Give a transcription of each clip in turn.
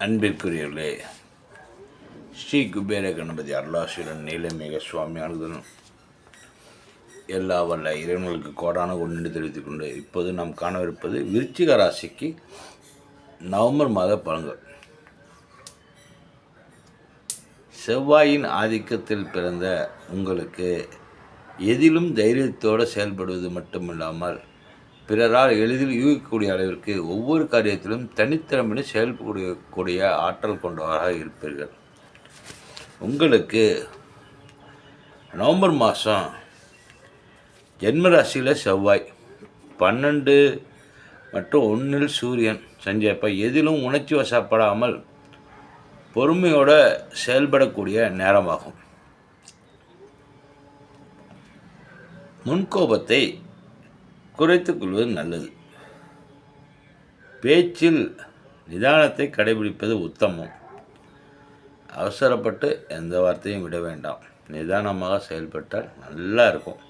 அன்பிற்குரியவர்களே ஸ்ரீ குபேர கணபதி அருளாசிரன் நீலமேக சுவாமி அனுதனும் எல்லா வல்ல இறைவனுக்கு கோடான ஒன்று தெரிவித்துக் கொண்டு இப்போது நாம் காணவிருப்பது விருச்சிக ராசிக்கு நவம்பர் மாத பலன்கள். செவ்வாயின் ஆதிக்கத்தில் பிறந்த உங்களுக்கு எதிலும் தைரியத்தோடு செயல்படுவது மட்டுமில்லாமல் பிறரால் எளிதில் யூகிக்கக்கூடிய அளவிற்கு ஒவ்வொரு காரியத்திலும் தனித்திறமையுடன் செயல்படக்கூடிய கூடிய ஆற்றல் கொண்டவராக இருப்பீர்கள். உங்களுக்கு நவம்பர் மாதம் ஜென்மராசியில் செவ்வாய் பன்னெண்டு மற்றும் ஒன்றில் சூரியன் செஞ்சப்ப எதிலும் உணர்ச்சி வசப்படாமல் பொறுமையோடு செயல்படக்கூடிய நேரமாகும். முன்கோபத்தை குறைத்துக் கொள்வது நல்லது. பேச்சில் நிதானத்தை கடைபிடிப்பது உத்தமம். அவசரப்பட்டு எந்த வார்த்தையும் விட வேண்டாம். நிதானமாக செயல்பட்டால் நல்லா இருக்கும்.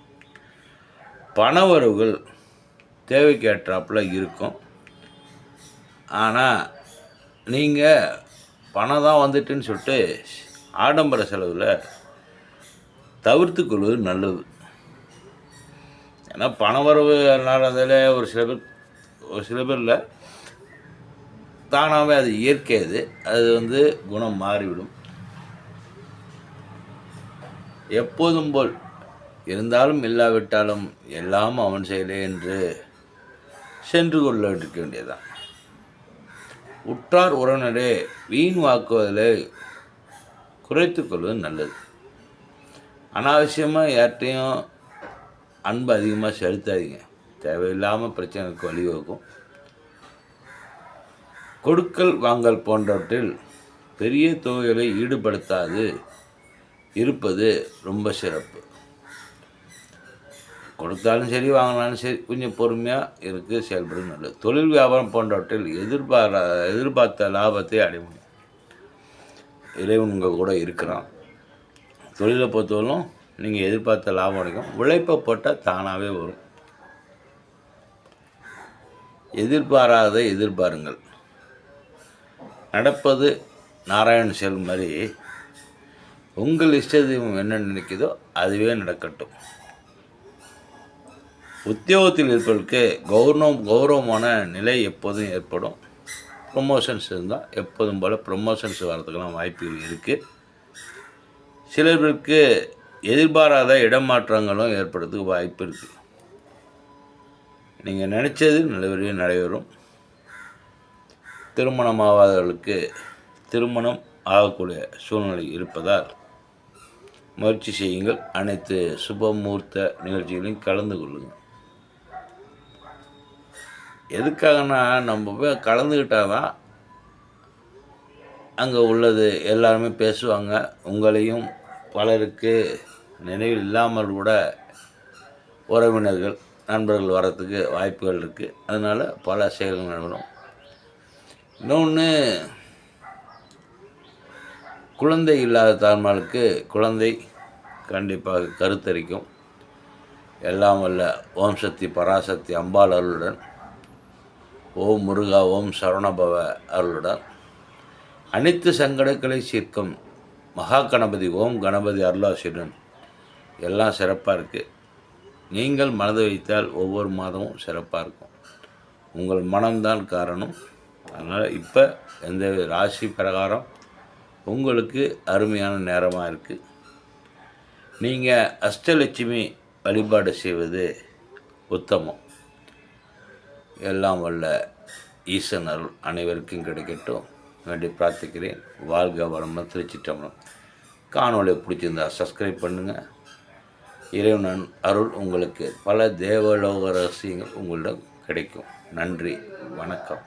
பண வரவுகள் தேவைக்கேற்றாப்புல இருக்கும். ஆனால் நீங்கள் பணம் தான் வந்துட்டுன்னு சொல்லிட்டு ஆடம்பர செலவில் தவிர்த்து கொள்வது நல்லது. ஏன்னா பண வரவு நடந்ததில் ஒரு சில பேர் ஒரு சில பேரில் தானாகவே அது இயற்கை அது. அது வந்து குணம் மாறிவிடும். எப்போதும் போல் இருந்தாலும் இல்லாவிட்டாலும் எல்லாம் அவன் செயலே என்று சென்று கொள்ள இருக்க வேண்டியதுதான். உற்றார் உறவினரே வீண் வாக்குவதில் குறைத்து கொள்வது நல்லது. அனாவசியமாக யார்கிட்டையும் அன்பு அதிகமாக செலுத்தாதீங்க. தேவையில்லாமல் பிரச்சனைக்கு வழிவகுக்கும் கொடுக்கல் வாங்கல் போன்றவற்றில் பெரிய தொகைகளை ஈடுபடுத்தாது. இருப்பது ரொம்ப சிறப்பு. கொடுத்தாலும் சரி வாங்கினாலும் சரி கொஞ்சம் பொறுமையாக இருக்கு செயல்படும் நல்லது. தொழில் வியாபாரம் போன்றவற்றில் எதிர்பாரா எதிர்பார்த்த லாபத்தை அடைய முடியும். இறைவன் உங்கள் கூட இருக்கிறான். தொழிலை பொறுத்தவரைக்கும் நீங்கள் எதிர்பார்த்த லாபம் கிடைக்கும் உழைப்பை போட்டால் தானாகவே வரும். எதிர்பாராத எதிர்பாருங்கள். நடப்பது நாராயண செல் மாதிரி உங்கள் இஷ்ட தெய்வம் என்ன நினைக்குதோ அதுவே நடக்கட்டும். உத்தியோகத்தில் இருப்பவர்களுக்கு கௌரவம் கௌரவமான நிலை எப்போதும் ஏற்படும். ப்ரொமோஷன்ஸ் இருந்தால் எப்போதும் போல் ப்ரொமோஷன்ஸ் வரதுக்கெல்லாம் வாய்ப்புகள் இருக்குது சிலருக்கு எதிர்பாராத இடமாற்றங்களும் ஏற்படுறதுக்கு வாய்ப்பு இருக்குது நீங்கள் நினச்சது நல்லபடியாக நடைபெறும். திருமணம் ஆகாதவர்களுக்கு திருமணம் ஆகக்கூடிய சூழ்நிலை இருப்பதால் முயற்சி செய்யுங்கள். அனைத்து சுபமூர்த்த நிகழ்ச்சிகளையும் கலந்து கொள்ளுங்கள். எதுக்காகனா நம்ம போய் கலந்துக்கிட்டால் தான் அங்கே உள்ளது எல்லாருமே பேசுவாங்க. உங்களையும் பலருக்கு நினைவில் இல்லாமல் கூட உறவினர்கள் நண்பர்கள் வரத்துக்கு வாய்ப்புகள் இருக்குது அதனால் பல செயல்கள் நடைபெறும் இன்னொன்று குழந்தை இல்லாத தாய்மார்களுக்கு குழந்தை கண்டிப்பாக கருத்தரிக்கும். எல்லாம் வல்ல ஓம் சக்தி பராசக்தி அம்பாள் அருளுடன் ஓம் முருகா ஓம் சரவணபவ அருளுடன். அனைத்து சங்கடங்களை சீர்க்கும் மகா கணபதி ஓம் கணபதி அருளாசியுடன். எல்லாம் சிறப்பாக இருக்குது நீங்கள் மனதை வைத்தால் ஒவ்வொரு மாதமும் சிறப்பாக இருக்கும். உங்கள் மனம்தான் காரணம். அதனால் இப்போ எந்த ராசி பிரகாரம் உங்களுக்கு அருமையான நேரமாக இருக்குது நீங்கள் அஷ்டலட்சுமி வழிபாடு செய்வது உத்தமம். எல்லாம் வல்ல ஈசன் அருள் அனைவருக்கும் கிடைக்கட்டும். வேண்டி பிரார்த்திக்கிறேன். வாழ்க வளமுடன் திருச்சிட்டம்பலம் காணொலியை பிடிச்சிருந்தா சப்ஸ்கிரைப் பண்ணுங்கள் இறைவனன் அருள் உங்களுக்கு பல தேவலோக ரகசியங்கள் உங்களிடம் கிடைக்கும். நன்றி வணக்கம்.